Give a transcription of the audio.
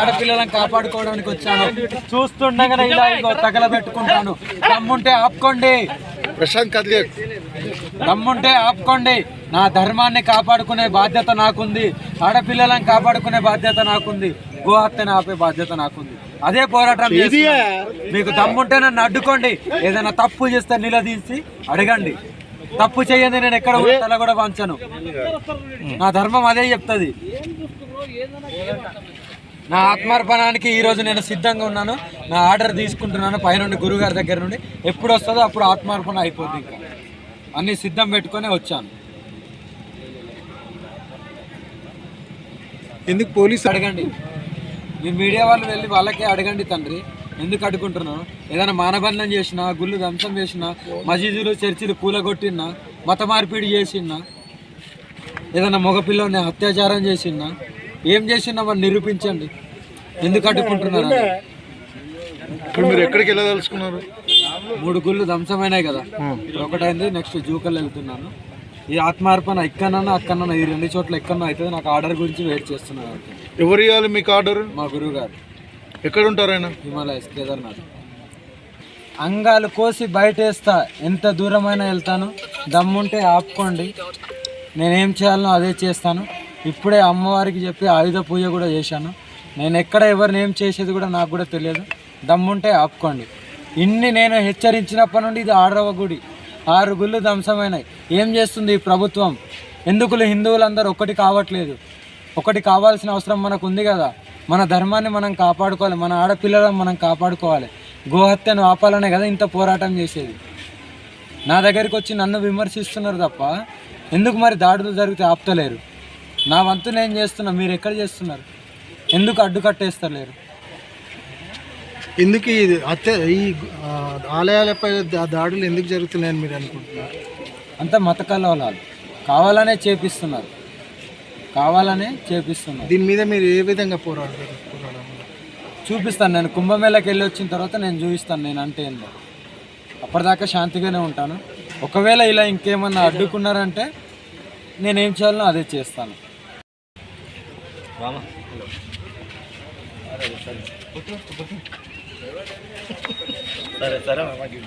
ఆడపిల్లలను కాపాడుకోవడానికి వచ్చాను. చూస్తుండగానే ఇలా ఇగో తగలబెట్టుకుంటాను. దమ్ముంటే ఆపుకోండి. ప్రశాంత్ కదిలే దమ్ముంటే ఆపుకోండి. నా ధర్మాన్ని కాపాడుకునే బాధ్యత నాకుంది. ఆడపిల్లలను కాపాడుకునే బాధ్యత నాకుంది. గోహత్యను ఆపే బాధ్యత నాకుంది. అదే పోరాటం. మీకు దమ్ముంటే నన్ను అడ్డుకోండి. ఏదైనా తప్పు చేస్తే నిలదీసి అడగండి. తప్పు చేయండి నేను ఎక్కడ కూడా తల కూడా వంచను. నా ధర్మం అదే చెప్తుంది. నా ఆత్మార్పణానికి ఈ రోజు నేను సిద్ధంగా ఉన్నాను. నా ఆర్డర్ తీసుకుంటున్నాను పైనుండి గురుగారి దగ్గర నుండి. ఎప్పుడు వస్తుందో అప్పుడు ఆత్మార్పణ అయిపోద్ది ఇంకా. అన్ని సిద్ధం పెట్టుకొని వచ్చాను. ఎందుకు పోలీసు అడగండి. మీ మీడియా వాళ్ళు వెళ్ళి వాళ్ళకే అడగండి తండ్రి. ఎందుకు అడుగుంటున్నాను? ఏదైనా మానబంధం చేసినా గుళ్ళు ధ్వంసం చేసినా మసీదులు చర్చిలు కూలగొట్టినా మత మార్పిడి చేసినా ఏదైనా మగపిల్లని అత్యాచారం చేసినా ఏం చేసినా మరి నిరూపించండి. ఎందుకు అడ్డుకుంటున్నారు. ఇప్పుడు మీరు ఎక్కడికి వెళ్ళదలుచుకున్నారు? మూడు గుళ్ళు ధ్వంసమైనాయి కదా. ఒకటైంది నెక్స్ట్ జూకల్ వెళ్తున్నాను. ఈ ఆత్మార్పణ ఎక్కడన్నా అక్కడన్నా ఈ రెండు చోట్ల ఎక్కడన్నా అవుతుంది. నాకు ఆర్డర్ గురించి వెయిట్ చేస్తున్నాను. ఎవరు ఇవ్వాలి మీకు ఆర్డర్? మా గురువు గారు. ఎక్కడ ఉంటారు ఆయన హిమాలయస్ కేదార్నాథ్. అంగాలు కోసి బయటేస్తా. ఎంత దూరమైనా వెళ్తాను. దమ్ముంటే ఆపుకోండి. నేనేం చేయాలనో అదే చేస్తాను. ఇప్పుడే అమ్మవారికి చెప్పి ఆయుధ పూజ కూడా చేశాను. నేను ఎక్కడ ఎవరిని ఏం చేసేది కూడా నాకు కూడా తెలియదు. దమ్ముంటే ఆపుకోండి. ఇన్ని నేను హెచ్చరించినప్పటి నుండి ఇది ఆరవ గుడి. ఆరు గుళ్ళు ధ్వంసమైనాయి. ఏం చేస్తుంది ఈ ప్రభుత్వం? ఎందుకులు హిందువులందరూ ఒకటి కావట్లేదు? ఒకటి కావాల్సిన అవసరం మనకు ఉంది కదా. మన ధర్మాన్ని మనం కాపాడుకోవాలి. మన ఆడపిల్లలను మనం కాపాడుకోవాలి. గోహత్యను ఆపాలనే కదా ఇంత పోరాటం చేసేది. నా దగ్గరికి వచ్చి నన్ను విమర్శిస్తున్నారు తప్ప ఎందుకు మరి దాడులు జరిగితే ఆపుతలేరు? నా వంతు నేను చేస్తున్నా మీరు ఎక్కడ చేస్తున్నారు? ఎందుకు అడ్డు కట్టేస్తలేరు? ఎందుకు ఇది అత్య ఈ ఆలయాలపై దా- దాడులు ఎందుకు జరుగుతున్నాయని మీరు అనుకుంటున్నారు? అంత మత కలవలాలు. కావాలనే చేపిస్తున్నారు. కావాలనే చేపిస్తున్నారు. దీని మీద మీరు ఏ విధంగా పోరాడతారు? పోరాడాలి చూపిస్తాను. నేను కుంభమేళకి వెళ్ళి వచ్చిన తర్వాత నేను చూపిస్తాను. నేను అంటే ఏందో. అప్పటిదాకా శాంతిగానే ఉంటాను. ఒకవేళ ఇలా ఇంకేమన్నా అడ్డుకున్నారంటే నేనేం చేయాలనో అదే చేస్తాను. రామా. సరే సరే.